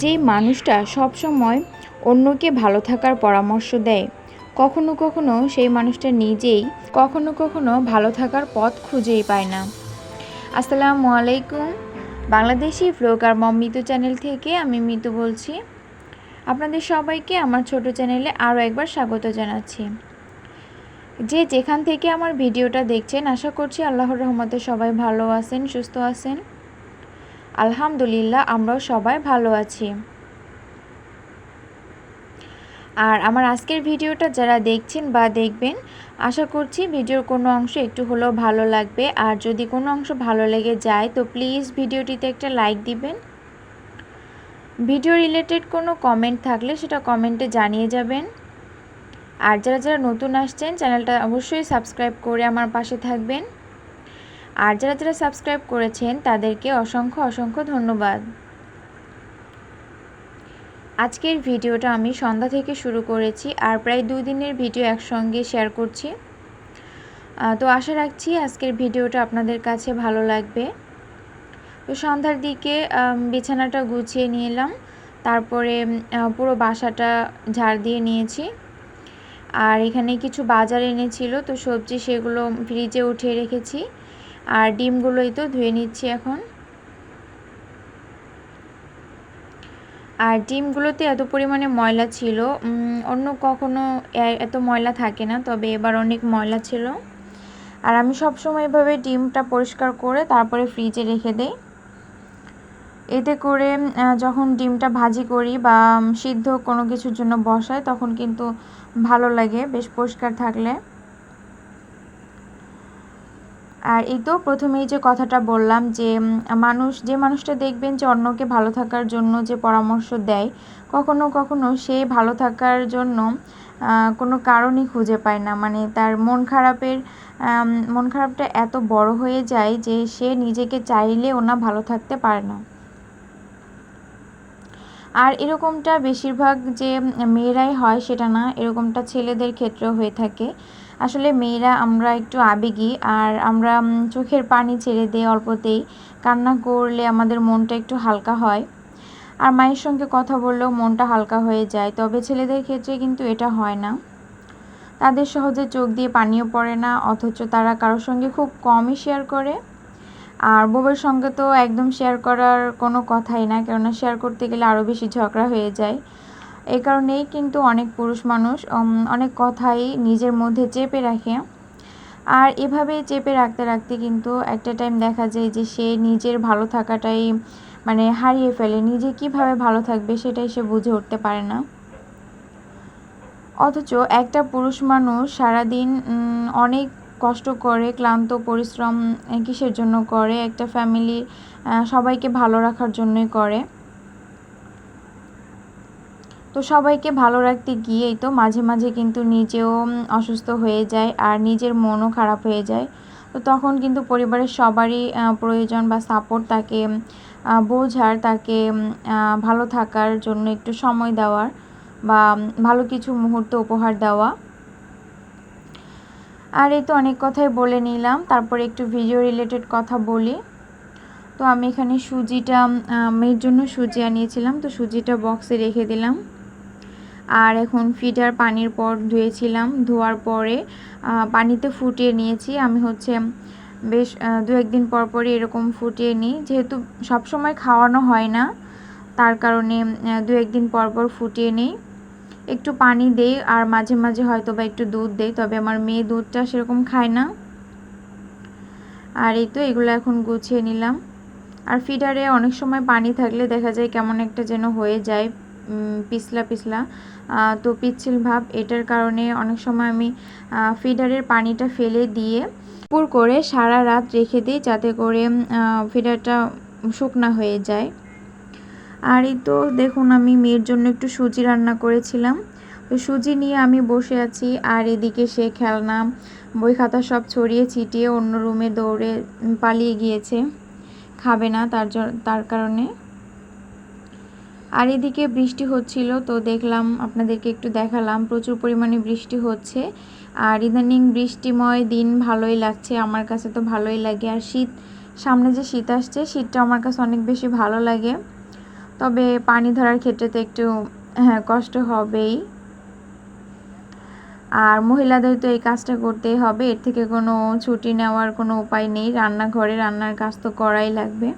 যেই মানুষটা সবসময় অন্যকে ভালো থাকার পরামর্শ দেয়, কখনো কখনো সেই মানুষটা নিজেই কখনো কখনো ভালো থাকার পথ খুঁজেই পায় না। আসসালামু আলাইকুম। বাংলাদেশি ফ্লোকার মম মিতু চ্যানেল থেকে আমি মিতু বলছি। আপনাদের সবাইকে আমার ছোট চ্যানেলে আরও একবার স্বাগত জানাচ্ছি। যে যেখান থেকে আমার ভিডিওটা দেখছেন, আশা করছি আল্লাহর রহমতে সবাই ভালো আছেন, সুস্থ আছেন। আলহামদুলিল্লাহ, আমরাও সবাই ভালো আছি। আর আমার আজকের ভিডিওটা যারা দেখছেন বা দেখবেন, আশা করছি ভিডিওর কোনো অংশ একটু হলেও ভালো লাগবে। আর যদি কোনো অংশ ভালো লেগে যায়, তো প্লিজ ভিডিওটিতে একটা লাইক দিবেন। ভিডিও রিলেটেড কোনো কমেন্ট থাকলে সেটা কমেন্টে জানিয়ে যাবেন। আর যারা যারা নতুন আসছেন, চ্যানেলটা অবশ্যই সাবস্ক্রাইব করে আমার পাশে থাকবেন। আর যারা যারা সাবস্ক্রাইব করেছেন, তাদেরকে অসংখ্য অসংখ্য ধন্যবাদ। আজকের ভিডিওটা আমি সন্ধ্যা থেকে শুরু করেছি আর প্রায় দুই দিনের ভিডিও একসঙ্গে শেয়ার করছি। তো আশা রাখছি আজকের ভিডিওটা আপনাদের কাছে ভালো লাগবে। তো সন্ধ্যার দিকে বিছানাটা গুছিয়ে নিয়ে এলাম তারপরে পুরো বাসাটা ঝাড় দিয়ে নিয়েছি। আর এখানে কিছু বাজার এনেছিল, তো সবজি সেগুলো ফ্রিজে উঠিয়ে রেখেছি। আর ডিমগুলোই তো ধুয়ে নিচ্ছি এখন। আর ডিমগুলোতে এত পরিমাণে ময়লা ছিল অন্য কখনো এত ময়লা থাকে না, তবে এবার অনেক ময়লা ছিল। আর আমি সবসময় এভাবে ডিমটা পরিষ্কার করে তারপরে ফ্রিজে রেখে দেই। এতে করে যখন ডিমটা ভাজি করি বা সিদ্ধ কোনো কিছুর জন্য বসাই, তখন কিন্তু ভালো লাগে বেশ পরিষ্কার থাকলে। আর এই তো প্রথমেই যে কথাটা বললাম যে মানুষ, যে মানুষটা দেখবেন যে অন্যকে ভালো থাকার জন্য যে পরামর্শ দেয়, কখনো কখনো সে ভালো থাকার জন্য কোনো কারণই খুঁজে পায় না। মানে তার মন খারাপের মন খারাপটা এত বড় হয়ে যায় যে সে নিজেকে চাইলে ওনা ভালো থাকতে পারে না। আর এরকমটা বেশিরভাগ যে, মেয়েরাই হয় সেটা না, এরকমটা ছেলেদের ক্ষেত্রেও হয়ে থাকে। আসলে মেয়েরা আমরা একটু আবেগী আর আমরা চোখের পানি ছেড়ে দিই অল্পতেই। কান্না করলে আমাদের মনটা একটু হালকা হয়। আর মায়ের সঙ্গে কথা বললেও মনটা হালকা হয়ে যায়, তবে ছেলেদের ক্ষেত্রে কিন্তু এটা হয় না। তাদের সহজে চোখ দিয়ে পানিও পড়ে না, অথচ তারা কারোর সঙ্গে খুব কমই শেয়ার করে। আর বউয়ের সঙ্গে তো একদম শেয়ার করার কোনো কথাই না, কেননা শেয়ার করতে গেলে আরও বেশি ঝগড়া হয়ে যায়। এই কারণেই কিন্তু অনেক পুরুষ মানুষ অনেক কথাই নিজের মধ্যে চেপে রাখে। আর এভাবে চেপে রাখতে রাখতে কিন্তু একটা টাইম দেখা যায় যে সে নিজের ভালো থাকাটাই মানে হারিয়ে ফেলে। নিজে কীভাবে ভালো থাকবে সেটাই সে বুঝে উঠতে পারে না। অথচ একটা পুরুষ মানুষ সারাদিন অনেক কষ্ট করে, ক্লান্ত, পরিশ্রম কিসের জন্য করে? একটা ফ্যামিলির সবাইকে ভালো রাখার জন্যই করে। তো সবাইকে ভালো রাখতে গিয়েই তো মাঝে মাঝে কিন্তু নিজেও অসুস্থ হয়ে যায় আর নিজের মনও খারাপ হয়ে যায়। তো তখন কিন্তু পরিবারের সবারই প্রয়োজন বা সাপোর্ট তাকে বোঝার, তাকে ভালো থাকার জন্য একটু সময় দেওয়ার বা ভালো কিছু মুহূর্ত উপহার দেওয়া। আর এই তো অনেক কথাই বলে নিলাম, তারপরে একটু ভিডিও রিলেটেড কথা বলি। তো আমি এখানে সুজিটা মেয়ের জন্য সুজি আনিয়েছিলাম, তো সুজিটা বক্সে রেখে দিলাম। আর এখন ফিডার পানির পর ধুয়েছিলাম, ধোয়ার পরে পানিতে ফুটিয়ে নিয়েছি। আমি হচ্ছে বেশ দু একদিন পর পরই এরকম ফুটিয়ে নিই। যেহেতু সবসময় খাওয়ানো হয় না, তার কারণে দু একদিন পর পর ফুটিয়ে নিই। একটু পানি দেই আর মাঝে মাঝে হয়তো বা একটু দুধ দেই, তবে আমার মেয়ে দুধটা সেরকম খায় না। আর এই তো এগুলো এখন গুছিয়ে নিলাম। আর ফিডারে অনেক সময় পানি থাকলে দেখা যায় কেমন একটা যেন হয়ে যায়। পিছলা পিছলা। তো পিচ্ছিল ভাব, এটার কারণে অনেক সময় আমি ফিডারের পানিটা ফেলে দিয়ে পুর করে সারা রাত রেখে দিই যাতে করে ফিডারটা শুকনা হয়ে যায়। আর এই তো দেখুন, আমি মেয়ের জন্য একটু সুজি রান্না করেছিলাম। তো সুজি নিয়ে আমি বসে আছি, আর এদিকে সে খেলনা, বই খাতা সব ছড়িয়ে ছিটিয়ে অন্য রুমে দৌড়ে পালিয়ে গিয়েছে। খাবে না তার তার কারণে। আর এদিকে বৃষ্টি হচ্ছিল, তো দেখলাম আপনাদেরকে একটু দেখালাম। প্রচুর পরিমাণে বৃষ্টি হচ্ছে। আর ইদানিং বৃষ্টিময় দিন ভালোই লাগছে, আমার কাছে তো ভালোই লাগে। আর শীত, সামনে যে শীত আসছে, শীতটা আমার কাছে অনেক বেশি ভালো লাগে। তবে পানি ধরার ক্ষেত্রে তো একটু হ্যাঁ কষ্ট হবেই। আর মহিলাদের তো এই কাজটা করতেই হবে, এর থেকে কোনো ছুটি নেওয়ার কোনো উপায় নেই। রান্নাঘরে রান্নার কাজ তো করাই লাগবে।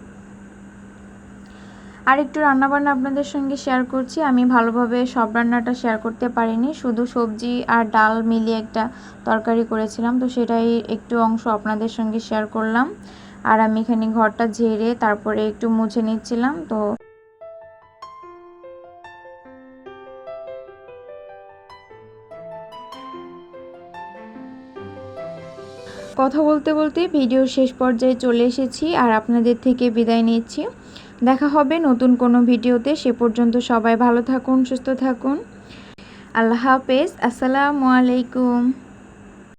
আর একটু রান্নাবান্না আপনাদের সঙ্গে শেয়ার করছি। আমি ভালোভাবে সব রান্নাটা শেয়ার করতে পারিনি। শুধু সবজি আর ডাল মিলিয়ে একটা তরকারি করেছিলাম। তো সেটাই একটু অংশ আপনাদের সঙ্গে শেয়ার করলাম। আর আমি এখানে ঘরটা ঝেড়ে তারপরে একটু মুছে নিচ্ছিলাম। তো কথা বলতে বলতে ভিডিওর শেষ পর্যায়ে চলে এসেছি। আর আপনাদের থেকে বিদায় নিচ্ছি। দেখা হবে নতুন কোনো ভিডিওতে। সে পর্যন্ত সবাই ভালো থাকুন, সুস্থ থাকুন। আল্লাহ হাফেজ। আসসালামু আলাইকুম।